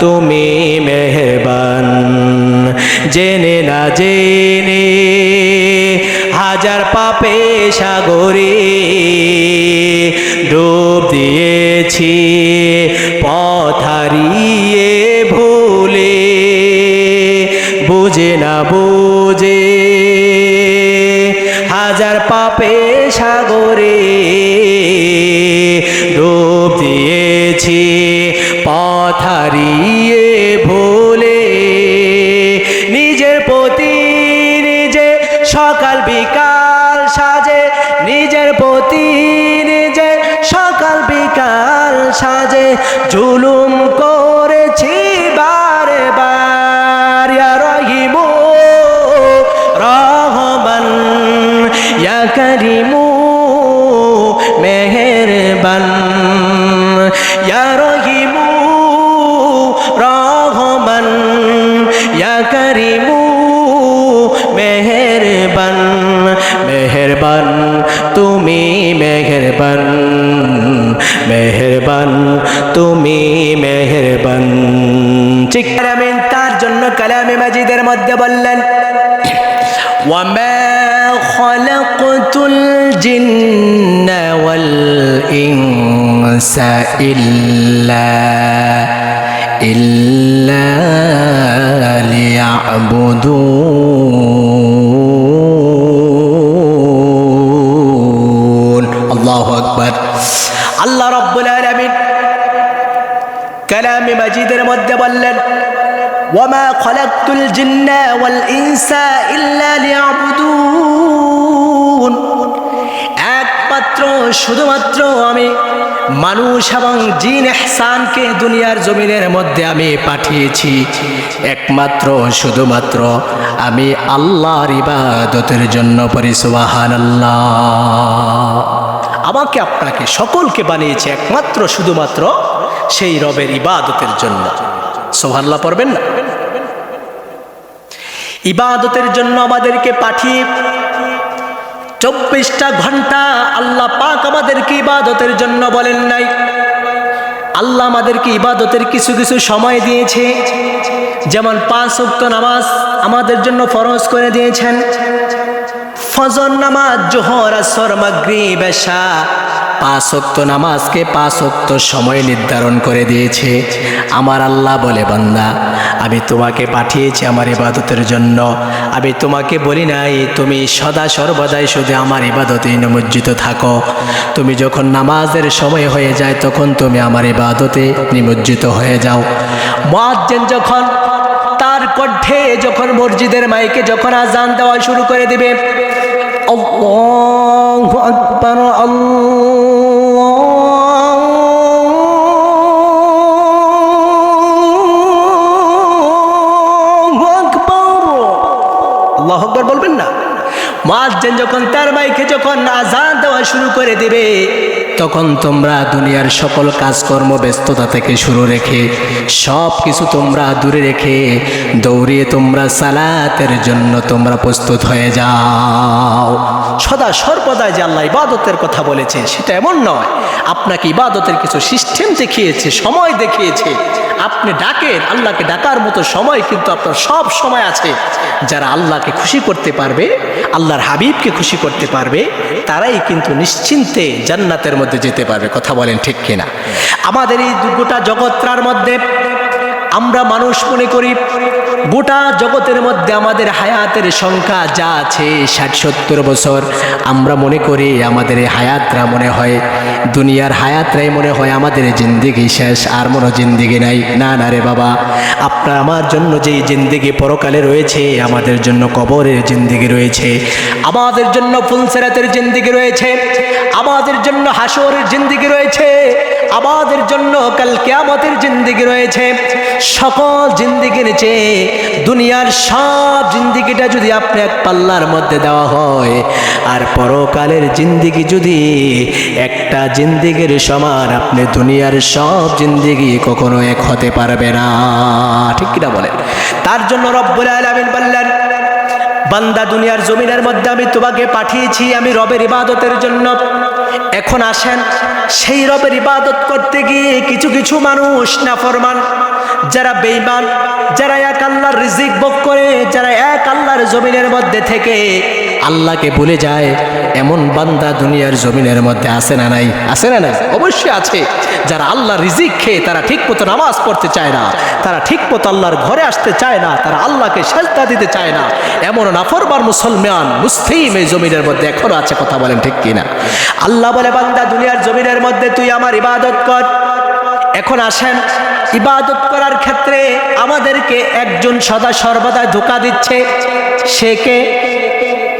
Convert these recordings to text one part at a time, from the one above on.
তুমি মেহবান। জেনে না জেনে হাজার পাপে সাগরে ডুব দিয়েছি পথারিয়ে ভুলে বুঝে না বুঝে পথারিয়ে ভুলে। নিজের প্রতি নিজে সকাল বিকাল সাজে। নিজের প্রতি নিজে সকাল বিকাল সাজে। জুলুম ইয়া করিমু মেহেরবান মেহেরবান তুমি মেহেরবান মেহেরবান তুমি মেহেরবান ঠিক আমিন তার জন্য কালামে মাজিদের মধ্যে বললেন وما خلقت الجن والإنس إلا إلا ليعبدون الله أكبر আল্লাহ রব্বুল আলামিন কালামে মাজিদের মধ্যে বললেন ওয়ামা খলাকতুল জিন্না ওয়াল ইনসা ইল্লা একমাত্র শুধুমাত্র আমি। মানুষ এবং জিন এহসানকে দুনিয়ার জমিনের মধ্যে আমি পাঠিয়েছি। একমাত্র, শুধুমাত্র আমি আল্লাহর ইবাদতের জন্য পরিসুবাহান আল্লাহ আমাকে আপনাকে সকলকে বানিয়েছে একমাত্র, শুধুমাত্র সেই রবের ইবাদতের জন্য। সোহাল্লা পড়বেন না? ইবাদতের জন্য আমাদেরকে পাঠিয়ে চব্বিশটা ঘণ্টা আল্লাহ পাক আমাদেরকে ইবাদতের জন্য বলেন নাই। আল্লাহ আমাদেরকে ইবাদতের কিছু কিছু সময় দিয়েছে। যেমন পাঁচ অক্ত নামাজ আমাদের জন্য ফরজ করে দিয়েছেন। ফজর নামাজ, জোহর, আসর, মাগরিব, এশা পাঁচ নামাজকে পাঁচ সময় নির্ধারণ করে দিয়েছে। আমার আল্লাহ বলে, বান্দা, আমি তোমাকে পাঠিয়েছি আমার ইবাদতের জন্য। আমি তোমাকে বলি নাই, তুমি সদা সর্বদাই শুধু আমার ইবাদতেই নিমজ্জিত থাকো। তুমি যখন নামাজের সময় হয়ে যায়, তখন তুমি আমার ইবাদতে নিমজ্জিত হয়ে যাও। মুয়াজ্জিন যখন তার কণ্ঠে, যখন মসজিদের মাইকে যখন আজান দেওয়া শুরু করে দিবে আল্লাহু আকবার আল্লাহু আকবার আল্লাহু আকবার বলবেন না? মুয়াজ্জিন যখন তার মাইকে যখন আজান দেওয়া শুরু করে দিবে তখন তোমরা দুনিয়ার সকল কাজকর্ম, ব্যস্ততা থেকে শুরু রেখে সব কিছু তোমরা দূরে রেখে দৌড়িয়ে তোমরা সালাতের জন্য তোমরা প্রস্তুত হয়ে যাও। সদা সর্বদা যে আল্লাহ ইবাদতের কথা বলেছে, সেটা এমন নয়। আপনাকে ইবাদতের কিছু সিস্টেম দেখিয়েছে, সময় দেখিয়েছে। আপনি ডাকেন, আল্লাহকে ডাকার মতো সময় কিন্তু আপনার সব সময় আছে। যারা আল্লাহকে খুশি করতে পারবে, আল্লাহর হাবিবকে খুশি করতে পারবে তারাই কিন্তু নিশ্চিন্তে জান্নাতের মধ্যে যেতে পারবে, কথা বলেন ঠিক কিনা? আমাদের এই গোটা জগৎটার মধ্যে আমরা মানুষ মনে করি গোটা জগতের মধ্যে আমাদের হায়াতের সংখ্যা যা আছে, ষাট, সত্তর বছর, আমরা মনে করি আমাদের এই হায়াতরা মনে হয়, দুনিয়ার হায়াতরাই মনে হয় আমাদের জিন্দিগি শেষ, আর মনে জিন্দিগি নাই। না না রে বাবা, আপনার আমার জন্য যেই জিন্দিগি পরকালে রয়েছে, আমাদের জন্য কবরের জিন্দিগি রয়েছে, আমাদের জন্য ফুলসেরাতের জিন্দিগি রয়েছে, আমাদের জন্য হাসরের জিন্দিগি রয়েছে, আমাদের জন্য কাল কেয়ামতের জিন্দিগি রয়েছে সকল জিন্দিগির চেয়ে দুনিয়ার সব জিন্দিগিটা যদি আপনি এক পাল্লার মধ্যে দেওয়া হয়, আর পরকালের জিন্দিগি যদি একটা জিন্দিগির সমান, আপনি দুনিয়ার সব জিন্দিগি কখনো এক হতে পারবে না। ঠিক কিনা বলেন? তার জন্য রব্বুল আলামিন বললেন, বান্দা দুনিয়ার জমিনের মধ্যে আমি তোমাকে পাঠিয়েছি, আমি রবের ইবাদতের জন্য। এখন আসেন, সেই রবের ইবাদত করতে গিয়ে কিছু কিছু মানুষ না ফরমান যারা বেইমান যারা এক আল্লাহর রিজিক ভোগ করে, যারা এক আল্লাহর জমিনের মধ্যে থেকে আল্লাহকে ভুলে যায়, এমন বান্দা দুনিয়ার জমিনের মধ্যে আছে না নাই? আছে না নাই? অবশ্যই আছে। যারা আল্লাহ রিজিক খেয়ে তারা ঠিক মতো নামাজ পড়তে চায় না, তারা ঠিক মতো আল্লাহর ঘরে আসতে চায় না, তারা আল্লাহকে সেজদা দিতে চায় না। এমন নাফরবার মুসলমান, মুসলিম এই জমিনের মধ্যে এখনও আছে, কথা বলেন ঠিক কিনা? আল্লাহ বলে, বান্দা দুনিয়ার জমিনের মধ্যে তুই আমার ইবাদত কর। এখন আসেন ইবাদত করার ক্ষেত্রে আমাদেরকে একজন সদা সর্বদা ধোকা দিচ্ছে। সে কে?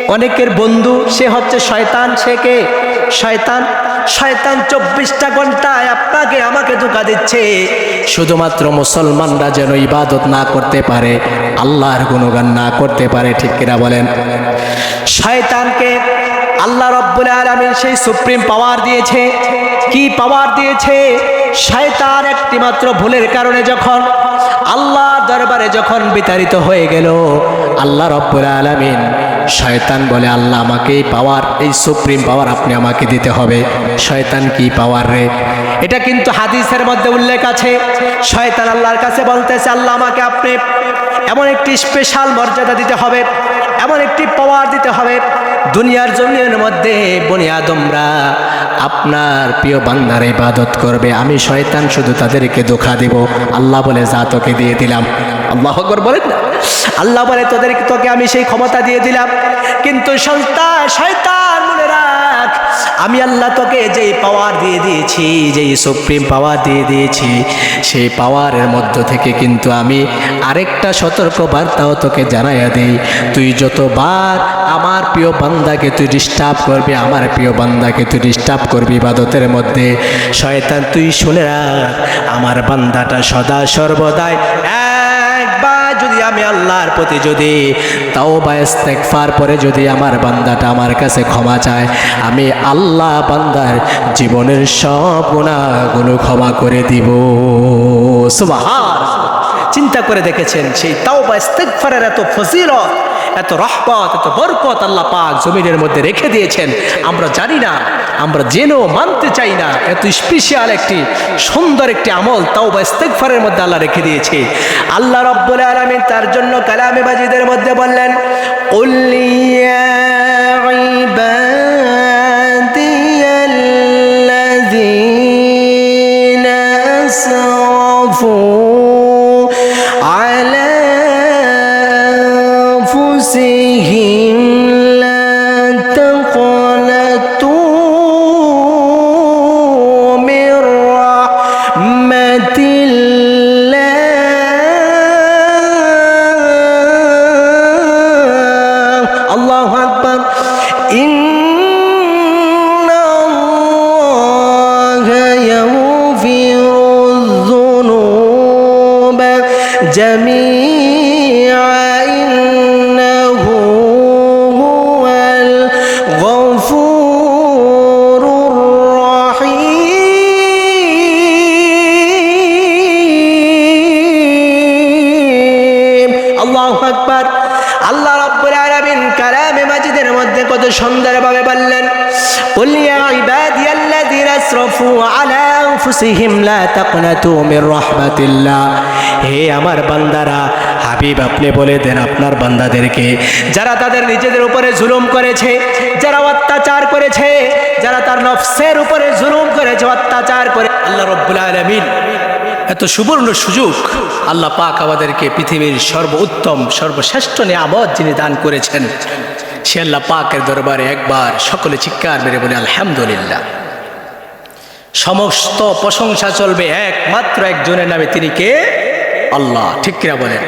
অনেকের বন্ধু, সে হচ্ছে শয়তান, সে কে? শয়তান। শয়তান চব্বিশটা ঘন্টায় আপনাকে, আমাকে ধোকা দিচ্ছে। শুধুমাত্র মুসলমানরা যেন ইবাদত না করতে পারে, আল্লাহর গুণগান না করতে পারে, ঠিক কিনা বলেন? শয়তানকে আল্লাহ রব্বুল আলমিন সেই সুপ্রিম পাওয়ার দিয়েছে। কি পাওয়ার দিয়েছে? শয়তান একটি মাত্র ভুলের কারণে যখন আল্লাহ দরবারে যখন বিতাড়িত হয়ে গেল, আল্লাহ রব্বুল আলমিন শয়তান বলে, আল্লাহ, আমাকে এই পাওয়ার, এই সুপ্রিম পাওয়ার আপনি আমাকে দিতে হবে। শয়তান কি পাওয়ার রে? এটা কিন্তু হাদিসের মধ্যে উল্লেখ আছে। শয়তান আল্লাহর কাছে বলতেছে, আল্লাহ, আমাকে আপনি এমন একটি স্পেশাল মর্যাদা দিতে হবে, এমন একটি পাওয়ার দিতে হবে দুনিয়ার জমিনের মধ্যে বনি আদমরা আপনার প্রিয় বান্দার ইবাদত করবে। আমি শয়তান, শুধু তাদেরকে দোখা দেব। আল্লাহ বলে, যা তোকে দিয়ে দিলাম। আল্লাহ আকবর বলেন না? আল্লাহ বলে, তোদেরকে, তোকে আমি সেই ক্ষমতা দিয়ে দিলাম। কিন্তু শয়তান রাখ আমি আল্লাহ তোকে যেই পাওয়ার দিয়ে দিয়েছি যেই সুপ্রিম পাওয়ার দিয়ে দিয়েছি, সেই পাওয়ারের মধ্য থেকে কিন্তু আমি আরেকটা সতর্ক বার্তাও তোকে জানাইয়া দিই। তুই যতবার আমার প্রিয় বান্দাকে তুই ডিস্টার্ব করবি, আমার প্রিয় বান্দাকে তুই ডিস্টার্ব করবি ইবাদতের মধ্যে, শয়তান, তুই শুনে রাখ, আমার বান্দাটা সদা সর্বদাই আমি আল্লাহর প্রতি যদি তাও বা ইস্তেগফার পরে যদি আমার বান্দাটা আমার কাছে ক্ষমা চায়, আমি আল্লাহ বান্দার জীবনের সব গুণাগুলো ক্ষমা করে দিব। সুবহান চিন্তা করে দেখেছেন, সেই তাও বা ইস্তেগফারের এত ফজিলত, এত রহমত এত বরকত আল্লাহ পাক জমিনের মধ্যে রেখে দিয়েছেন। আমরা জানি না, আমরা জেনেও মানতে চাই না, এত স্পেশাল একটি, সুন্দর একটি আমল তাও বা ইস্তেগফারের মধ্যে আল্লাহ রেখে দিয়েছে। আল্লাহ রব্বুল আলামিন তার জন্য কালামে বাজিদের মধ্যে বললেন উল্লিয়া لن হে আমার বান্দারা, হাবিব আপনি বলে দেন আপনার বান্দাদেরকে, যারা তাদের নিজেদের উপরে জুলুম করেছে, যারা অত্যাচার করেছে, যারা তার নফসের উপরে জুলুম করেছে, অত্যাচার করে, আল্লাহ রব্বুল এত সুবর্ণ সুযোগ আল্লাহ পাক আমাদেরকে পৃথিবীর সর্ব উত্তম সর্বশ্রেষ্ঠ নিয়ামত যিনি দান করেছেন, সে আল্লাহ পাকের দরবারে একবার সকলে চিৎকার মেরে বলে, আলহামদুলিল্লাহ। সমস্ত প্রশংসা চলবে। একমাত্র একজনের নামে তিনি কে? আল্লাহ। ঠিক কিনা বলেন?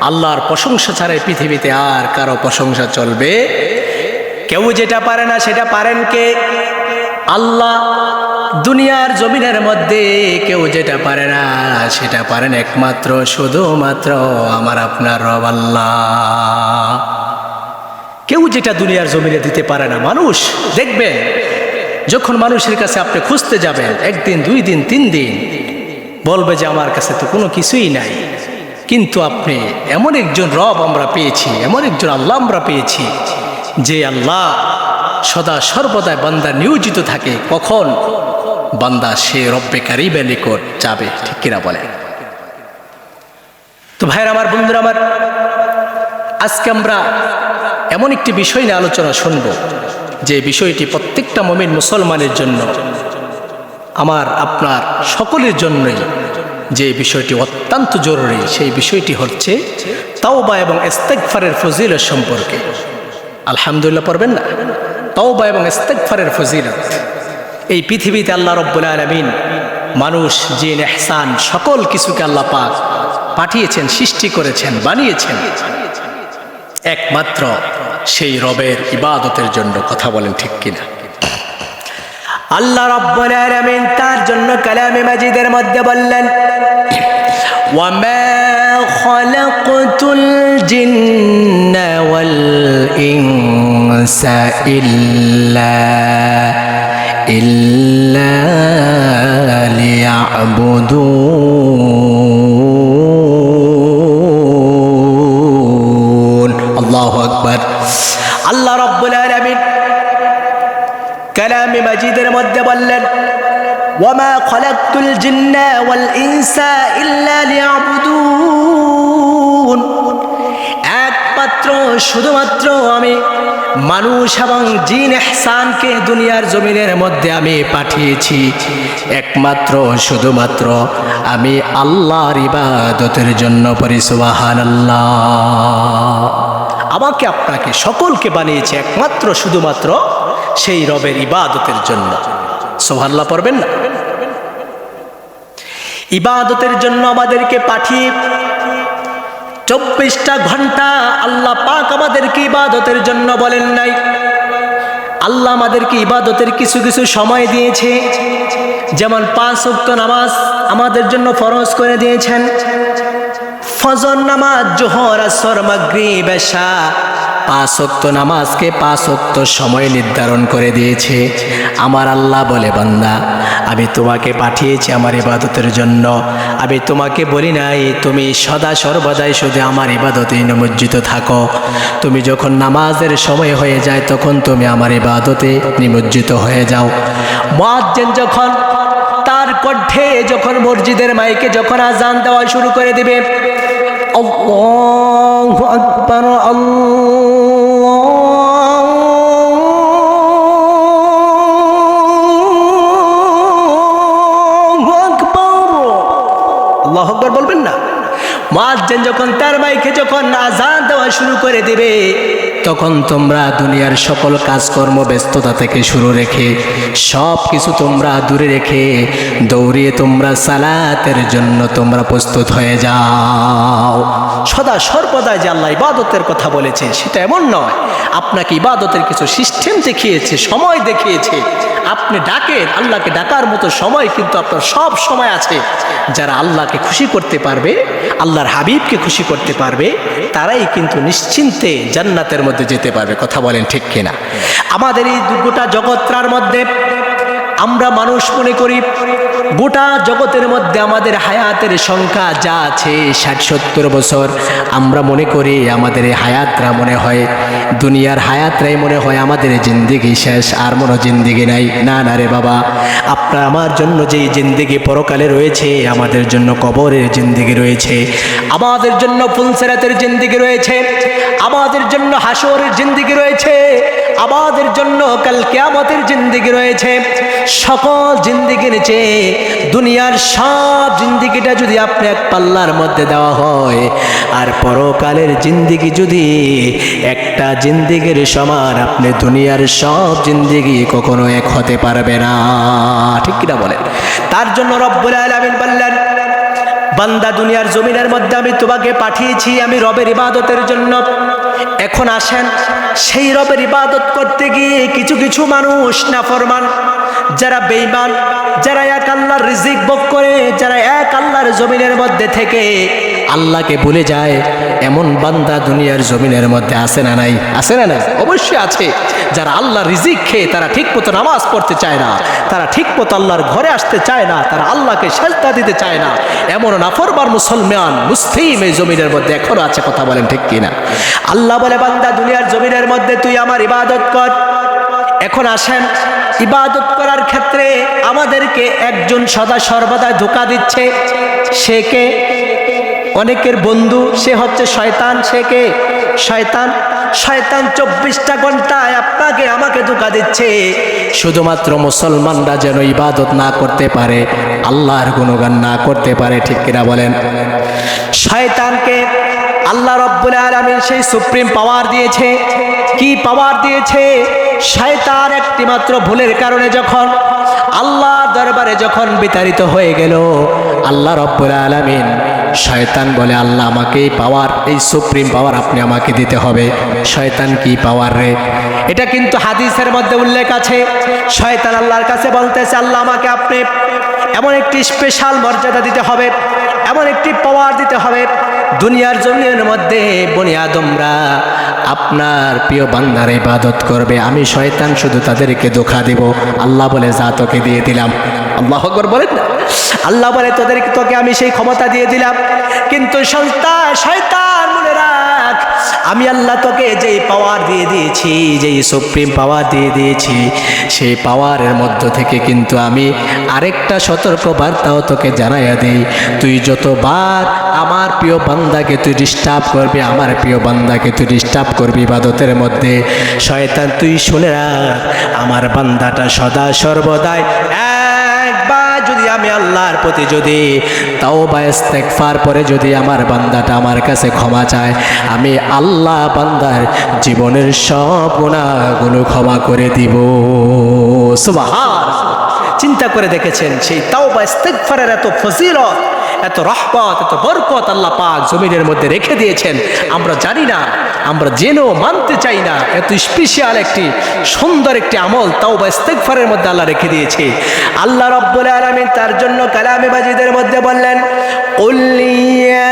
আল্লাহর প্রশংসা ছাড়াই পৃথিবীতে আর কারও প্রশংসা চলবে। কেউ যেটা পারে না সেটা পারেন কে? আল্লাহ দুনিয়ার জমিনের মধ্যে কেউ যেটা পারে না সেটা পারেন একমাত্র, শুধুমাত্র আমার আপনার রব আল্লাহ। কেউ যেটা দুনিয়ার জমিনে দিতে পারে না, মানুষ দেখবেন। যখন মানুষের কাছে আপনি খুঁজতে যাবেন, একদিন, দুই দিন, তিন দিন, বলবে যে আমার কাছে তো কোনো কিছুই নাই। কিন্তু আপনি এমন একজন রব আমরা পেয়েছি, এমন একজন আল্লাহ আমরা পেয়েছি, যে আল্লাহ সদা সর্বদাই বান্দা নিয়োজিত থাকে। কখন? বান্দা সে রব্বে কারিবের নিকট যাবে, ঠিক কিনা বলে তো ভাইয়ের আমার, বন্ধুরা আমার, আজকে আমরা এমন একটি বিষয় নিয়ে আলোচনা শুনব। যে বিষয়টি প্রত্যেকটা মমিন মুসলমানের জন্য, আমার, আপনার সকলের জন্যই যে বিষয়টি অত্যন্ত জরুরি, সেই বিষয়টি হচ্ছে তাওবা এবং ইস্তেকফারের ফজিলত সম্পর্কে। আলহামদুলিল্লাহ পড়বেন না? তাওবা এবং ইস্তেকফারের ফজিলত। এই পৃথিবীতে আল্লাহ রব্বুল আলমিন মানুষ, জিন এহসান সকল কিছুকে আল্লাহ পাক পাঠিয়েছেন, সৃষ্টি করেছেন, বানিয়েছেন। একমাত্র সেই রবের ইবাদতের জন্য কথা বলেন ঠিক কিনা আল্লাহ রব্বুল আলামিন তার জন্য কালামে মাজিদের মধ্যে বললেন وما خلقت الجن والإنس إلا إلا ليعبدون খলাকতুল জিন্না ওয়াল ইনসা ইল্লা লিয়াবুদুন একমাত্র, শুধুমাত্র আমি মানুষ এবং জিন এহসানকে দুনিয়ার জমিনের মধ্যে আমি পাঠিয়েছি। একমাত্র, শুধুমাত্র আমি আল্লাহর ইবাদতের জন্য পরিসুবাহান আমাকে আপনাকে সকলকে বানিয়েছে একমাত্র, শুধুমাত্র সেই রবের ইবাদতের জন্য। সোহাল্লা পড়বেন না? ইবাদতের জন্য আমাদেরকে পাঠিয়ে চব্বিশটা ঘণ্টা আল্লাহ পাক আমাদেরকে ইবাদতের জন্য বলেন নাই। আল্লাহ আমাদেরকে ইবাদতের কিছু কিছু সময় দিয়েছে। যেমন পাঁচ অক্ত নামাজ আমাদের জন্য ফরজ করে দিয়েছেন। ফজর নামাজ, জোহর, আসর, মাগরিব, এশা পাঁচ নামাজকে পাঁচ সময় নির্ধারণ করে দিয়েছে। আমার আল্লাহ বলে, বান্দা, আমি তোমাকে পাঠিয়েছি আমার ইবাদতের জন্য। আমি তোমাকে বলি নাই, তুমি সদা সর্বদাই শুধু আমার ইবাদতে নিমজ্জিত থাকো। তুমি যখন নামাজের সময় হয়ে যায়, তখন তুমি আমার ইবাদতে নিমজ্জিত হয়ে যাও। মুয়াজ্জিন যখন তার কণ্ঠে, যখন মসজিদের মাইকে যখন আজান দেওয়া শুরু করে দিবে আল্লাহু আকবার আল্লাহু আকবার আল্লাহ আকবার বলবেন না? মুয়াজ্জিন যখন তার বাইকে যখন আজান দেওয়া শুরু করে দিবে তখন তোমরা দুনিয়ার সকল কাজকর্ম, ব্যস্ততা থেকে শুরু রেখে সব কিছু তোমরা দূরে রেখে, দৌড়িয়ে তোমরা সালাতের জন্য তোমরা প্রস্তুত হয়ে যাও। সদা সর্বদা যে আল্লাহ ইবাদতের কথা বলেছে সেটা এমন নয়। আপনাকে ইবাদতের কিছু সিস্টেম দেখিয়েছে, সময় দেখিয়েছে। আপনি ডাকেন আল্লাহকে ডাকার মতো সময় কিন্তু আপনার সব সময় আছে। যারা আল্লাহকে খুশি করতে পারবে, আল্লাহর হাবিবকে খুশি করতে পারবে, তারাই কিন্তু নিশ্চিন্তে জান্নাতের মধ্যে যেতে পারবে। কথা বলেন ঠিক কিনা? আমাদের এই গোটা জগৎটার মধ্যে আমরা মানুষ মনে করি, গোটা জগতের মধ্যে আমাদের হায়াতের সংখ্যা যা আছে, ষাট, সত্তর বছর, আমরা মনে করি আমাদের এই হায়াতরা মনে হয়, দুনিয়ার হায়াতরাই মনে হয় আমাদের জিন্দিগি শেষ, আর মনে জিন্দিগি নাই। না না রে বাবা, আপনার আমার জন্য যেই জিন্দিগি পরকালে রয়েছে, আমাদের জন্য কবরের জিন্দিগি রয়েছে, আমাদের জন্য ফুলসেরাতের জিন্দিগি রয়েছে, আমাদের জন্য হাসরের জিন্দিগি রয়েছে, আমাদের জন্য কাল কেয়ামতের জিন্দিগি রয়েছে সকল জিন্দিগির চেয়ে দুনিয়ার সব জিন্দিগিটা যদি আপনি এক পাল্লার মধ্যে দেওয়া হয়, আর পরকালের জিন্দিগি যদি একটা জিন্দিগির সমান, আপনি দুনিয়ার সব জিন্দিগি কখনো এক হতে পারবে না। ঠিক কিনা বলেন? তার জন্য রব্বুল আলামিন বললেন, বান্দা দুনিয়ার জমিনের মধ্যে আমি তোমাকে পাঠিয়েছি, আমি রবের ইবাদতের জন্য। এখন আসেন, সেই রবের ইবাদত করতে গিয়ে কিছু কিছু মানুষ না ফরমান যারা বেইমান যারা এক আল্লাহর রিজিক ভোগ করে, যারা এক আল্লাহর জমিনের মধ্যে থেকে আল্লাহকে ভুলে যায়, এমন বান্দা দুনিয়ার জমিনের মধ্যে আসে না নাই? আসে না নাই? অবশ্যই আছে। যারা আল্লাহ রিজিক খেয়ে তারা ঠিক মতো নামাজ পড়তে চায় না, তারা ঠিক মতো আল্লাহর ঘরে আসতে চায় না, তারা আল্লাহকে সাজদা দিতে চায় না। এমন নাফরবার মুসলমান, মুসলিম এই জমিনের মধ্যে এখনও আছে, কথা বলেন ঠিক কিনা? আল্লাহ বলে, বান্দা দুনিয়ার জমিনের মধ্যে তুই আমার ইবাদত কর। এখন আসেন, ইবাদত করার ক্ষেত্রে আমাদেরকে একজন সদা সর্বদা ধোকা দিচ্ছে। সে কে? অনেকের বন্ধু, সে হচ্ছে শয়তান, সে কে? শয়তান। শয়তান চব্বিশটা ঘন্টায় আপনাকে, আমাকে ধোকা দিচ্ছে। শুধুমাত্র মুসলমানরা যেন ইবাদত না করতে পারে, আল্লাহর গুণগান না করতে পারে, ঠিক কিনা বলেন? শয়তানকে আল্লাহ রব্বুল আলমিন সেই সুপ্রিম পাওয়ার দিয়েছে। কি পাওয়ার দিয়েছে? শয়তান একটি মাত্র ভুলের কারণে যখন আল্লাহ দরবারে যখন বিতাড়িত হয়ে গেল, আল্লাহ রব্বুল আলমিন শয়তান বলে, আল্লাহ আমাকে এই পাওয়ার, এই সুপ্রিম পাওয়ার আপনি আমাকে দিতে হবে। শয়তান কি পাওয়ার রে? এটা কিন্তু হাদিসের মধ্যে উল্লেখ আছে। শয়তান আল্লাহর কাছে বলতেছে, আল্লাহ আমাকে আপনি এমন একটি স্পেশাল মর্যাদা দিতে হবে, এমন একটি পাওয়ার দিতে হবে দুনিয়ার জমিনের মধ্যে বনি আদমরা আপনার প্রিয় বান্দার ইবাদত করবে। আমি শয়তান, শুধু তাদেরকে দোখা দেব। আল্লাহ বলে, যা তোকে দিয়ে দিলাম। আল্লাহ আকবর বলেন না? আল্লাহ বলে তোদেরকে তোকে আমি সেই ক্ষমতা দিয়ে দিলাম। কিন্তু সন্তান, শয়তান মনে আমি আল্লাহ তোকে যেই পাওয়ার দিয়ে দিয়েছি, যেই সুপ্রিম পাওয়ার দিয়ে দিয়েছি, সেই পাওয়ারের মধ্য থেকে কিন্তু আমি আরেকটা সতর্ক বার্তাও তোকে জানাইয়া দিই। তুই যতবার আমার প্রিয় বান্দাকে তুই ডিস্টার্ব করবি, আমার প্রিয় বান্দাকে তুই ডিস্টার্ব করবি ইবাদতের মধ্যে, শয়তান, তুই শুনে রাখ, আমার বান্দাটা সদা সর্বদাই আমি আল্লাহর প্রতি যদি তাও বা ইস্তেগফার পরে যদি আমার বান্দাটা আমার কাছে ক্ষমা চায়, আমি আল্লাহ বান্দার জীবনের সব গুণাগুলো ক্ষমা করে দিব। সুবহান চিন্তা করে দেখেছেন সেই তাও বা ইস্তেগফারের এত ফজিলত, এত রহমত এত বরকত আল্লাহ পাক জমিনের মধ্যে রেখে দিয়েছেন। আমরা জানি না আমরা জেনেও মানতে চাই না। এত স্পেশাল একটি, সুন্দর একটি আমল তাও বা ইস্তেকফারের মধ্যে আল্লাহ রেখে দিয়েছে। আল্লাহ রব্বুল আলামিন তার জন্য কালামে বাজিদের মধ্যে বললেন قل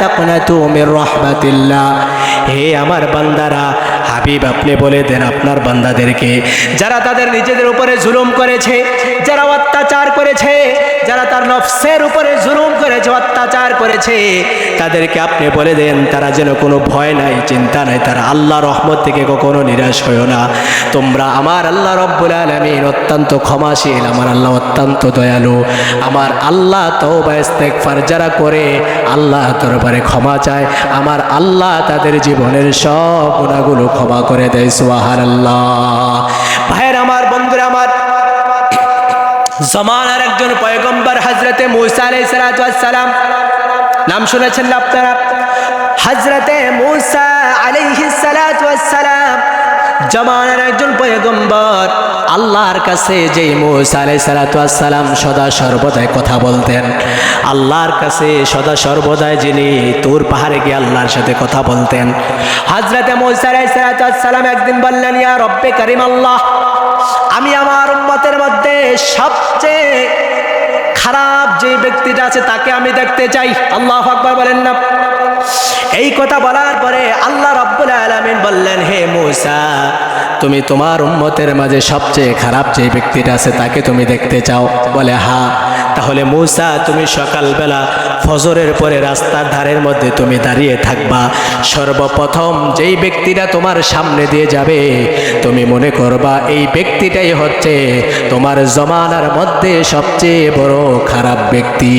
তাকনাতু মির রাহমাতিল্লাহ। হে আমার বান্দারা হাবিব আপনি বলে দেন আপনার বান্দাদেরকে। যারা তাদের নিজেদের উপরে জুলুম করেছে, যারা অত্যাচার করেছে, যারা তার নফসের উপরে জুলুম করেছে, অত্যাচার করেছে, তাদেরকে আপনি বলে দেন, তারা যেন কোনো ভয় নাই, চিন্তা নাই, তারা আল্লাহ রহমত থেকে কখনো নিরাশ হয়েও না। তোমরা আমার আল্লাহ রব্বুল আলমিন অত্যন্ত ক্ষমাশীল, আমার আল্লাহ অত্যন্ত দয়ালু, আমার আল্লাহ তওবা ইস্তেগফার যারা করে, আল্লাহ দরবারে ক্ষমা চায়, আমার আল্লাহ তাদের জীবনের সব গুণাগুলো ক্ষমা করে দেয় সুবাহান আল্লাহ ভাইয়ের আমার, বন্ধুরা আমার, জমানার একজন পয়গম্বর হজরতে মুসা আলাইহিস সালাম। নাম শুনেছেন আপনারা? হজরতে মুসা আলাইহিস সালাম জমানের একজন পয়গম্বর আল্লাহর কাছে যে মুসা আলাই সালাম সদা সর্বদাই কথা বলতেন। আল্লাহর কাছে সদা সর্বদাই যিনি তোর পাহাড়ে গিয়ে আল্লাহর সাথে কথা বলতেন। হাজরাতে মুসা আলাই সালাম একদিন বললেন, ইয়া রব্বে করিম আল্লাহ, আমি আমার উম্মতের মধ্যে সবচেয়ে খারাপ যে ব্যক্তিটা আছে তাকে আমি দেখতে চাই। আল্লাহ আকবর বলেন না। এই কথা বলার পরে আল্লাহ রব্বুল আলমিন বললেন, হে মূসা, তুমি তোমার উম্মতের মাঝে সবচেয়ে খারাপ যে ব্যক্তিটা আছে তাকে তুমি দেখতে চাও। বলে, হা, তাহলে মূসা, তুমি সকালবেলা ফজরের পরে রাস্তার ধারের মধ্যে তুমি দাঁড়িয়ে থাকবা। সর্বপ্রথম যেই ব্যক্তিটা তোমার সামনে দিয়ে যাবে, তুমি মনে করবা এই ব্যক্তিটাই হচ্ছে তোমার জমানার মধ্যে সবচেয়ে বড় খারাপ ব্যক্তি।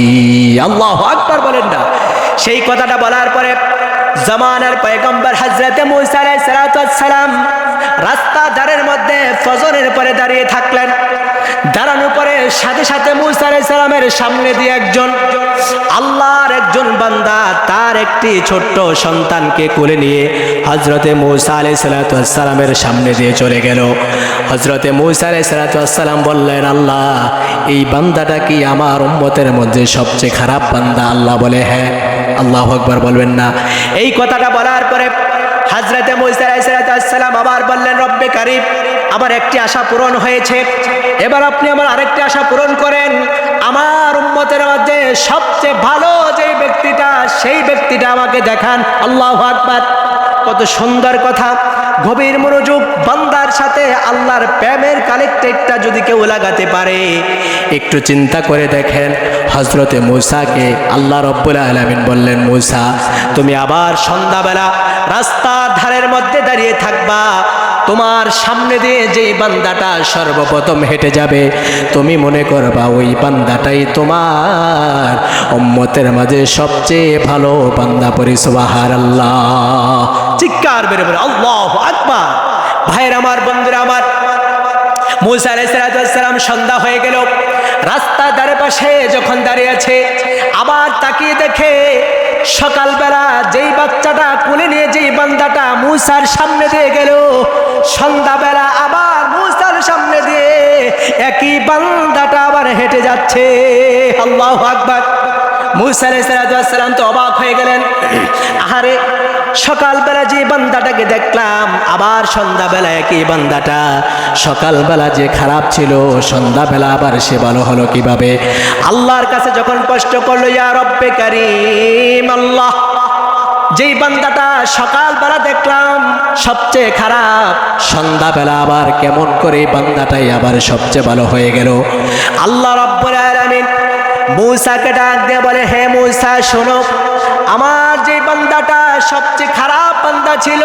আল্লাহ আকবার বলেন না। সেই কথাটা বলার পরে জমানার পয়গম্বর হজরতে মুসা আলাইহিস সালাম রাস্তা ধারের মধ্যে ফজরের পরে দাঁড়িয়ে থাকলেন। দাঁড়ানোর পরে সাথে সাথে মুসা সালামের সামনে দিয়ে একজন, আল্লাহর একজন বান্দা তার একটি ছোট্ট সন্তানকে কোলে নিয়ে হজরতে মৌসা আলাই সালাতামের সামনে দিয়ে চলে গেল। হজরতে মৌসা আলাই সালাতাম বললেন, আল্লাহ, এই বান্দাটা কি আমার উম্মতের মধ্যে সবচেয়ে খারাপ বান্দা? আল্লাহ বলে হ্যাঁ। আল্লাহ আকবর বলবেন না। এই কথাটা বলার পরে হাজরতে মুসালাম আবার বললেন, রব্বে কারিফ আমার একটি আশা পূরণ হয়েছে। এবার আপনি আমার আরেকটি আশা পূরণ করেন। আমার উন্মতের মধ্যে সবচেয়ে ভালো যে ব্যক্তিটা, সেই ব্যক্তিটা আমাকে দেখান। আল্লাহ আকবার। কত সুন্দর কথা। গভীর মনোযোগ বান্দার সাথে আল্লাহর প্রেমের কালেক্টেডটা যদি কেউ লাগাতে পারে, একটু চিন্তা করে দেখেন হজরতে মূসাকে আল্লাহ রব্বুল আলমিন বললেন, মূসা, তুমি আবার সন্ধ্যাবেলা রাস্তার ধারের মধ্যে দাঁড়িয়ে থাকবা। তোমার সামনে দিয়ে যেই বান্দাটা সর্বপ্রথম হেঁটে যাবে, তুমি মনে করবা ওই বান্দাটাই তোমার উম্মতের মাঝে সবচেয়ে ভালো বান্দা পরিসবাহার আল্লাহ চিৎকার বেড়ে বেড়ে আল্লাহ আকবার। ভাইয়ের আমার, বন্ধুরা আমার, মুসা আলাইসালাম সন্ধ্যা হয়ে গেল। রাস্তা ধারে পাশে যখন দাঁড়িয়ে আছে, আবার তাকিয়ে দেখে সকালবেলা যেই বাচ্চাটা কোলে নিয়ে যেই বান্দাটা মুসার সামনে দিয়ে গেল, সন্ধ্যাবেলা আবার মুসার সামনে দিয়ে একই বান্দাটা আবার হেঁটে যাচ্ছে। আল্লাহ আকবার। মুসা আলাইসালাম তো অবাক হয়ে গেলেন। আহারে সকালবেলা যে বান্দাটাকে দেখলাম, আবার সন্ধ্যাবেলা একই বান্দাটা? সকালবেলা যে খারাপ ছিল, সন্ধ্যাবেলা আবার সে ভালো হলো কীভাবে? আল্লাহর কাছে যখন কষ্ট করল, ইয়া রব্বে কারিম, আল্লাহ। যেই বান্দাটা সকালবেলা দেখলাম, সবচেয়ে খারাপ, সন্ধ্যাবেলা আবার কেমন করে বান্দাটাই আবার সবচেয়ে ভালো হয়ে গেল। আল্লাহ রব্বুল আলামিন মূসাকে ডাক দিয়ে বলে, হে মূসা, শোনো, আমার যে বান্দাটা সবচেয়ে খারাপ বান্দা ছিল।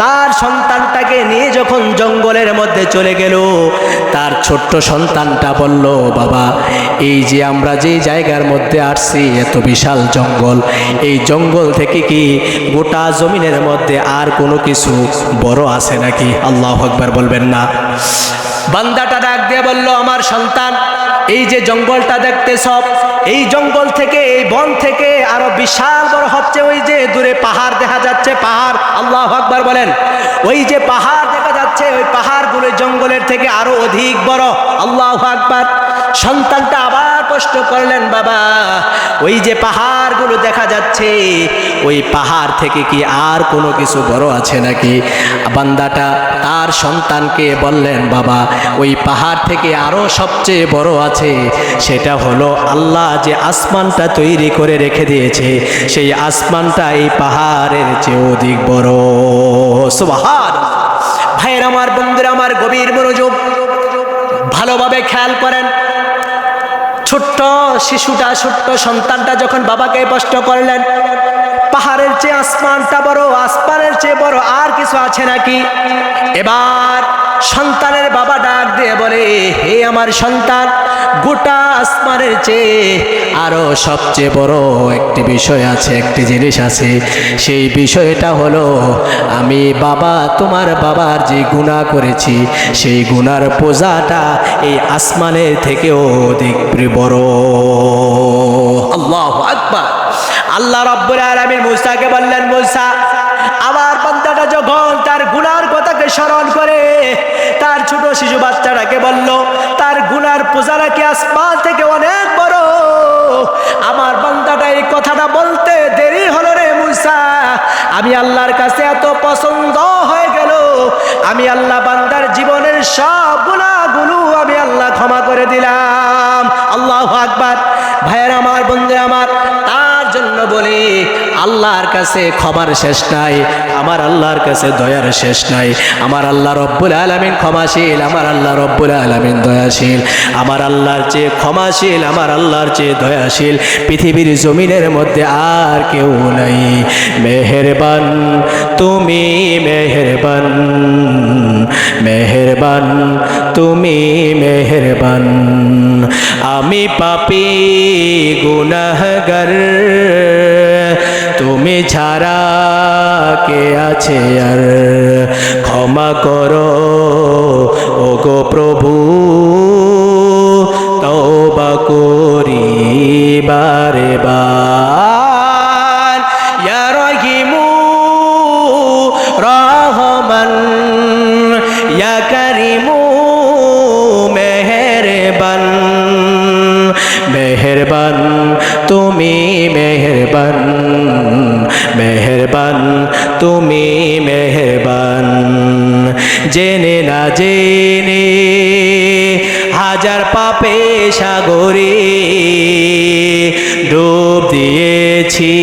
তার সন্তানটাকে নিয়ে যখন জঙ্গলের মধ্যে চলে গেল, তার ছোট্ট সন্তানটা বলল, বাবা, এই যে আমরা যে জায়গার মধ্যে আসছি, এত বিশাল জঙ্গল। এই জঙ্গল থেকে কি গোটা জমিনের মধ্যে আর কোনো কিছু বড় আছে নাকি? আল্লাহ আকবার বলবেন না। বান্দাটা ডাক দিয়ে বলল, আমার সন্তান এই যে জঙ্গলটা দেখতে সব, এই জঙ্গল থেকে, এই বন থেকে আরও বিশাল বড় হচ্ছে ওই যে দূরে পাহাড় দেখা যাচ্ছে, পাহাড়। আল্লাহ আকবার বলেন। ওই যে পাহাড় দেখা যাচ্ছে, ওই পাহাড়গুলো জঙ্গলের থেকে আরও অধিক বড়। আল্লাহ আকবার। সন্তানটা আবার কষ্ট করলেন বাবা। ওই যে পাহাড়গুলো দেখা যাচ্ছে, ওই পাহাড় থেকে কি আর কোনো কিছু বড় আছে নাকি? বান্দাটা তার সন্তানকে বললেন, বাবা, ওই পাহাড় থেকে আরও সবচেয়ে বড় আছে, সেটা হলো আল্লাহ যে আসমানটা তৈরি করে রেখে দিয়েছে, সেই আসমানটা এই পাহাড়ের চেয়ে অধিক বড়। সুবাহার ভাইয়ের আমার বন্ধুরা আমার গভীর মনোযোগ। ভালোভাবে খেয়াল করেন। ছোট্ট শিশুটা ছোট্ট সন্তানটা যখন বাবাকে স্পষ্ট করলেন পাহাড়ের চেয়ে আসমানটা বড়, আসমানের চেয়ে বড় আর কিছু আছে নাকি? এবার সন্তানের বাবা ডাক দিয়ে বলে, হে আমার সন্তান, গোটা আসমানের চেয়ে আরও সবচেয়ে বড় একটি বিষয় আছে, একটি জিনিস আছে। সেই বিষয়টা হলো, আমি বাবা, তোমার বাবার যে গুণা করেছি, সেই গুণার পূজাটা এই আসমানের থেকেও অধিক বড়। আল্লাহ আকবার। আল্লাহ রব্বুল আলামিন মুসাকে বললেন, মুসা, আমার বান্দাটা যখন তার গুনার কথাকে স্মরণ করে, তার ছোট শিশু বাচ্চাটাকে বলল, তার গুনার পূজারা কি আসমান থেকে অনেক বড়। আমার বান্দাটা এই কথাটা বলতে দেরি হলো রে মুসা। আমি আল্লাহর কাছে এত পছন্দ হয়ে গেল। আমি আল্লাহ বান্দার জীবনের সব গুণাগুলো আমি আল্লাহ ক্ষমা করে দিলাম। আল্লাহ আকবার। ভাইয়ের আমার বন্ধু আমার, তার জন্য বলি, আল্লাহর কাছে ক্ষমার শেষ নাই, আমার আল্লাহর কাছে দয়ার শেষ নাই, আমার আল্লাহ রব্বুল আলমিন ক্ষমাশীল, আমার আল্লাহ রব্বুল আলমিন দয়াশীল, আমার আল্লাহর চেয়ে ক্ষমাশীল, আমার আল্লাহর চেয়ে দয়াশীল, পৃথিবীর জমিনের মধ্যে আর কেউ নাই। মেহেরবান, তুমি মেহেরবান মেহেরবান, তুমি মেহেরবান। আমি পাপি গুনাহগার। তুমি ছাড়া কে আছে আর? ক্ষমা করো ও গো প্রভু, তওবা করি বারে বার তুমি মেহবান জেনে না জেনে হাজার পাপে সাগরে ডুব দিয়েছি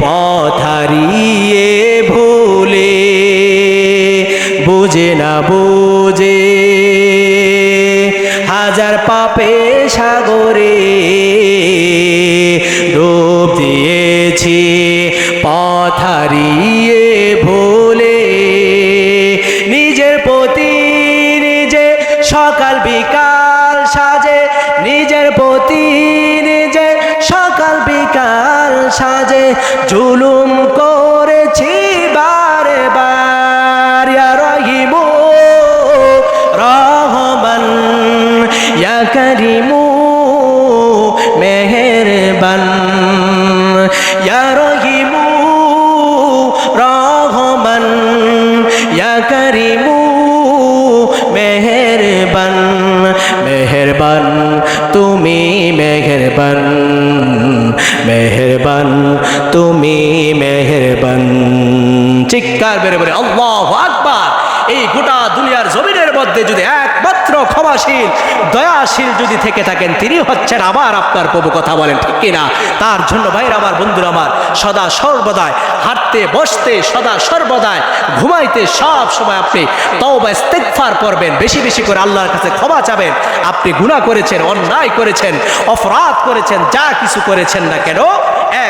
পথারিয়ে ভুলে। বুঝে না বুঝে হাজার পাপে ইয়া রহিমু রহমান ইয়া করিমু মেহেরবান মেহেরবান তুমি মেহেরবান মেহেরবান, তুমি মেহেরবান। চিৎকার বেড়ে বেড়ে আল্লাহ আকবার! এই গোটা দুনিয়ার জমিনের মধ্যে যদি একমাত্র ক্ষমাশীল, দয়াশীল যদি থেকে থাকেন তিনি হচ্ছেন আবার আপনার প্রভু কথা বলেন, ঠিক কিনা? তার জন্য ভাইয়ের আমার বন্ধুরা আমার, সদা সর্বদায় হাঁটতে, বসতে, সদা সর্বদায় ঘুমাইতে সব সময় আপনি তওবা, ইস্তেগফার করবেন, বেশি বেশি করে আল্লাহর কাছে ক্ষমা চাবেন। আপনি গুনাহ করেছেন, অন্যায় করেছেন, অপরাধ করেছেন, যা কিছু করেছেন না কেন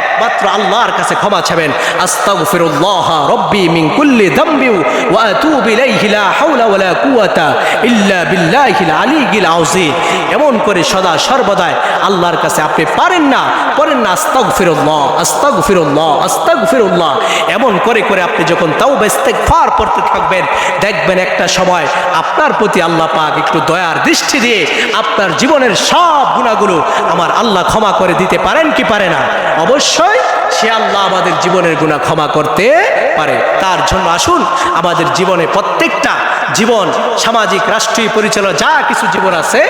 একমাত্র আল্লাহর কাছে ক্ষমা চাবেন। আস্তাগফিরুল্লাহ রব্বি মিন কুল্লি দামবি ওয়া আতুবু ইলাইহি লা হাওলা ওয়ালা কুওয়াতা ইল্লা বিল্লাহিল আলিয়্যিল আযীম। এমন করে সদা সর্বদায় আল্লাহর কাছে আপনি পারেন না করেন না, আস্তাগফিরুল্লাহ আস্তাগফিরুল্লাহ আস্তাগফিরুল্লাহ। এমন করে করে আপনি যখন তাওবা ইস্তেগফার করতে থাকবেন, দেখবেন একটা সময় আপনার প্রতি আল্লাহ পাক একটু দয়ার দৃষ্টি দিয়ে আপনার জীবনের সব গুণাগুলো আমার আল্লাহ ক্ষমা করে দিতে পারেন কি পারে না? অবশ্যই সে আল্লাহ আমাদের জীবনের গুণা ক্ষমা করতে পারে। তার জন্য আসুন, আমাদের জীবনে প্রত্যেকটা জীবন, সামাজিক, রাষ্ট্রীয় পরিচালনা, যা কিছু জীবন আছে,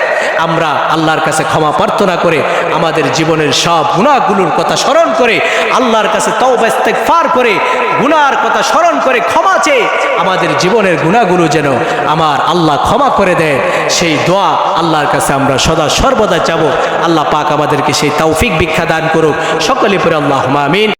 আমরা আল্লাহর কাছে ক্ষমা প্রার্থনা করে, আমাদের জীবনের সব গুণাগুলোর কথা স্মরণ করে, আল্লাহর কাছে তওবা, ইস্তেগফার করে, গুনার কথা স্মরণ করে, ক্ষমা চেয়ে আমাদের জীবনের গুণাগুলো যেন আমার আল্লাহ ক্ষমা করে দেয় সেই দোয়া আল্লাহর কাছে আমরা সদা সর্বদা যাব আল্লাহ পাক আমাদেরকে সেই তৌফিক ভিক্ষা দান করুক। সকলে পরে আল্লাহ আমিন।